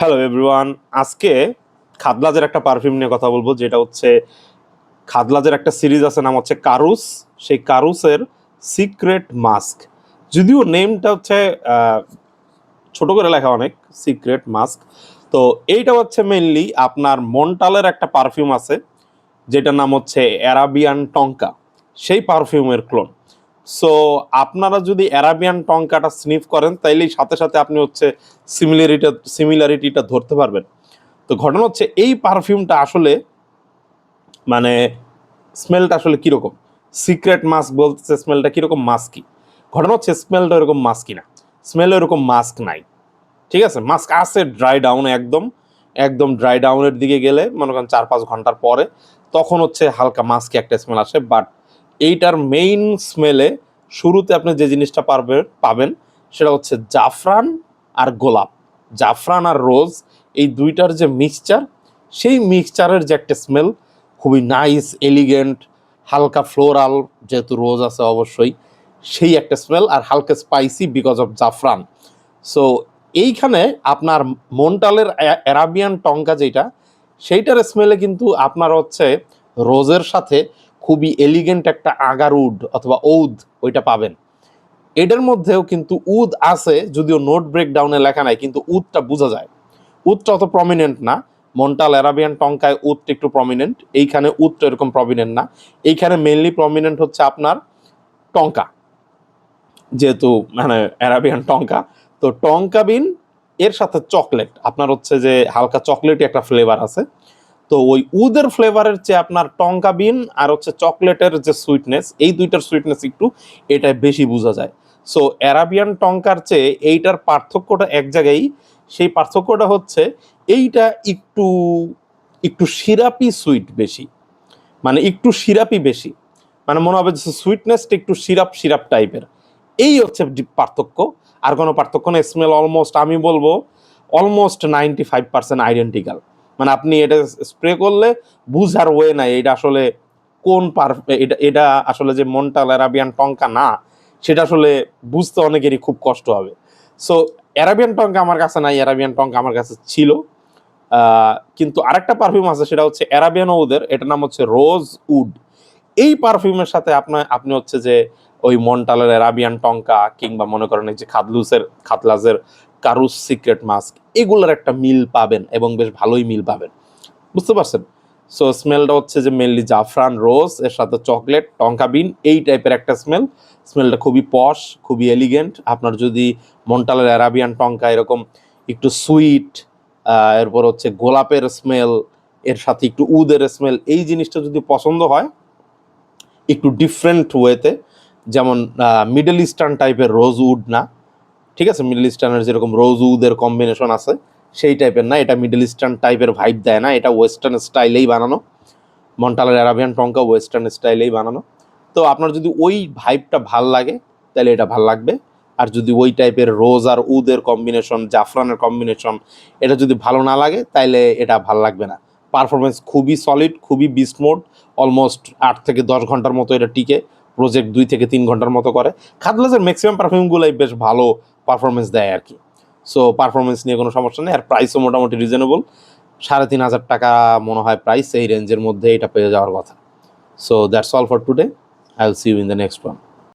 Hello everyone আজকে খাদলাজের একটা perfume নিয়ে কথা বলব, যেটা হচ্ছে খাদলাজের একটা সিরিজ আছে, নাম হচ্ছে কারুস সেই কারুসের সিক্রেট মাস্ক যদিও নেমটা হচ্ছে ছোট করে লেখা অনেক সিক্রেট মাস্ক তো এইটা হচ্ছে মেনলি আপনার মন্টালের একটা পারফিউম আছে, যেটার নাম হচ্ছে অ্যারাবিয়ান টঙ্কা সেই পারফিউমের ক্লোন সো আপনারা যদি অ্যারাবিয়ান টঙ্কাটা স্নিফ করেন, তাইলেই সাথে সাথে আপনি হচ্ছে সিমিলারিটা সিমিলারিটিটা ধরতে পারবেন। তো ঘটনা হচ্ছে, এই পারফিউমটা আসলে মানে স্মেলটা আসলে কীরকম? সিক্রেট মাস্ক বলতেছে স্মেলটা কীরকম মাস্কি ঘটনা হচ্ছে স্মেলটা এরকম মাস্কি না। স্মেল এরকম মাস্ক নাই। ঠিক আছে? মাস্ক আছে ড্রাই ডাউন একদম। একদম ড্রাই ডাউনের দিকে গেলে, মনে করেন চার পাঁচ ঘণ্টার পরে, তখন হচ্ছে হালকা মাস্কি একটা স্মেল আসে বাট এইটার মেইন স্মেলে শুরুতে আপনি যে জিনিসটা পারবেন পাবেন, সেটা হচ্ছে জাফরান আর গোলাপ। জাফরান আর রোজ এই দুইটার যে মিক্সচার সেই মিক্সচারের যে একটা স্মেল খুবই নাইস এলিগেন্ট হালকা ফ্লোরাল যেহেতু রোজ আছে অবশ্যই, সেই একটা স্মেল আর হালকা স্পাইসি বিকজ অফ জাফরান। সো এইখানে আপনার মন্টালের অ্যা- অ্যারাবিয়ান টঙ্কা যেটা সেইটার স্মেলে কিন্তু আপনার হচ্ছে রোজের সাথে খুবই এলিগেন্ট একটা আগার উড অথবা ঔদ ওইটা পাবেন। এটার মধ্যেও কিন্তু উদ আছে, যদিও নোট ব্রেকডাউনে লেখা নাই, কিন্তু উদটা বোঝা যায়। উদটা অত প্রমিনেন্ট না, মন্টাল অ্যারাবিয়ান টঙ্কায় উদটা একটু প্রমিনেন্ট এইখানে উদটা এরকম প্রমিনেন্ট না। এইখানে মেনলি প্রমিনেন্ট হচ্ছে আপনার টঙ্কা, যেহেতু মানে অ্যারাবিয়ান টঙ্কা। তো টঙ্কা বিন, এর সাথে চকলেট আপনার হচ্ছে যে হালকা চকলেটই একটা ফ্লেভার আছে। তো ওই উদের ফ্লেভারের চেয়ে আপনার টঙ্কা বিন আর হচ্ছে চকলেটের যে সুইটনেস এই দুইটার সুইটনেস একটু এটা বেশি বোঝা যায়। সো অ্যারাবিয়ান টঙ্কার চেয়ে এইটার পার্থক্যটা এক জায়গায়, সেই পার্থক্যটা হচ্ছে এইটা একটু একটু সিরাপি সুইট বেশি। মানে একটু সিরাপি বেশি। মানে মনে হবে যে সুইটনেসটা একটু সিরাপ সিরাপ টাইপের এই হচ্ছে পার্থক্য। আর কোনো পার্থক্য না স্মেল অলমোস্ট আমি বলব almost ninety five percent identical মানে আপনি এটা স্প্রে করলে বুঝার ওয়ে নাই, এটা আসলে কোন পার এটা এটা আসলে যে মন্টাল অ্যারাবিয়ান টঙ্কা না, সেটা আসলে বুঝতে অনেকেরই খুব কষ্ট হবে। সো অ্যারাবিয়ান টঙ্কা আমার কাছে নাই অ্যারাবিয়ান টঙ্কা আমার কাছে ছিল। কিন্তু আরেকটা পারফিউম আছে, সেটা হচ্ছে অ্যারাবিয়ান ওদের এটার নাম হচ্ছে রোজ উড এই পারফিউমের সাথে আপনার আপনি হচ্ছে যে ওই মন্টালের অ্যারাবিয়ান টঙ্কা কিংবা মনে করেন যে খাদলুসের খাতলাজের কারুস সিক্রেট মাস্ক, এগুলোর একটা মিল পাবেন এবং বেশ ভালোই মিল পাবেন। বুঝতে পারছেন? সো স্মেলটা হচ্ছে যে মেনলি জাফরান রোজ, এর সাথে চকলেট, টঙ্কা বিন, এই টাইপের একটা স্মেল স্মেলটা খুবই পশ খুবই এলিগেন্ট আপনার যদি মন্টালের অ্যারাবিয়ান টঙ্কা এরকম একটু সুইট এরপর হচ্ছে গোলাপের স্মেল এর সাথে একটু উদের স্মেল এই জিনিসটা যদি পছন্দ হয়, একটু ডিফারেন্ট ওয়েতে যেমন মিডল ইস্টার্ন টাইপের রোজ উড না, ঠিক আছে? মিডল ইস্টার্নের যেরকম রোজ উদের কম্বিনেশন আছে, সেই টাইপের না, এটা মিডল ইস্টার্ন টাইপের ভাইব দেয় না, এটা ওয়েস্টার্ন স্টাইলেই বানানো। মন্টালের অ্যারাবিয়ান টঙ্কা ওয়েস্টার্ন স্টাইলেই বানানো। তো আপনার যদি ওই ভাইবটা ভালো লাগে, তাহলে এটা ভালো লাগবে। আর যদি ওই টাইপের রোজ আর উদের কম্বিনেশন জাফরানের কম্বিনেশন এটা যদি ভালো না লাগে তাইলে এটা ভালো লাগবে না। পারফরমেন্স খুবই সলিড খুবই বিস্মোড অলমোস্ট আট থেকে দশ ঘণ্টার মতো এটা টিকে। প্রজেক্ট দুই থেকে তিন ঘণ্টার মতো করে। খাদলাসের ম্যাক্সিমাম পারফিউমগুলোই বেশ ভালো পারফরমেন্স দেয় আর কি। সো পারফরমেন্স নিয়ে কোনো সমস্যা নেই। আর প্রাইসও মোটামুটি রিজনেবল সাড়ে তিন হাজার টাকা মনে হয় প্রাইস এই রেঞ্জের মধ্যে এটা পেয়ে যাওয়ার কথা। So that's all for today I will see you in the next one